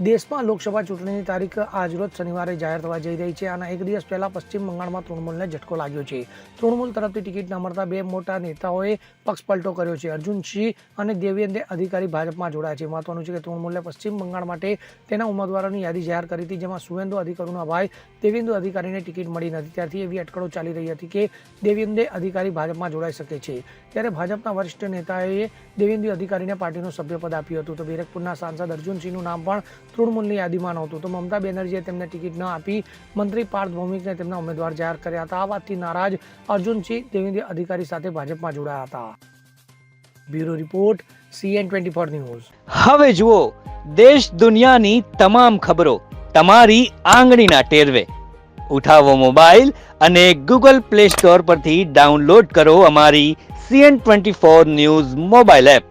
દેશમાં લોકસભા ચૂંટણીની તારીખ આજરોજ શનિવારે જાહેર થવા જઈ રહી છે અને એક દિવસ પહેલા પશ્ચિમ બંગાળમાં તૃણમૂલને ઝટકો લાગ્યો છે. તૃણમૂલ તરફથી ટિકિટ ન મળતા બે મોટા નેતાઓએ પક્ષપલટો કર્યો છે. અર્જુન સિંહ અને દેવેન્દ્ર અધિકારી ભાજપમાં જોડાયા છે. મહત્વનું છે કે તૃણમૂલે પશ્ચિમ બંગાળ માટે તેના ઉમેદવારોની યાદી જાહેર કરી હતી, જેમાં સુવેન્દુ અધિકારીના ભાઈ દેવેન્દુ અધિકારીને ટિકિટ મળી નથી. ત્યારથી એવી અટકળો ચાલી રહી હતી કે દેવેન્દ્ર અધિકારી ભાજપમાં જોડાઈ શકે છે. ત્યારે ભાજપના વરિષ્ઠ નેતાએ દેવેન્દ્ર અધિકારીને પાર્ટીનું સભ્યપદ આપ્યું હતું. તો બેરકપુરના સાંસદ અર્જુનસિંહનું નામ પણ તૃણમૂલની યાદીમાં નહોતું. તો મમતા બેનર્જીએ તેમને ટિકિટ ન આપી, મંત્રી પાર્થ ભૌમિકને તેમના ઉમેદવાર જાહેર કર્યા હતા. આ વાતથી નારાજ અર્જુનસિંહ દેવેન્દ્ર અધિકારી સાથે ભાજપમાં જોડાયા હતા. Bureau report, CN twenty four news. હવે જુઓ, દેશ દુનિયાની તમામ ખબરો તમારી આંગળીના ટેરવે. ઉઠાવો મોબાઈલ અને ગૂગલ પ્લે સ્ટોર પરથી ડાઉનલોડ કરો અમારી CN twenty four news mobile app.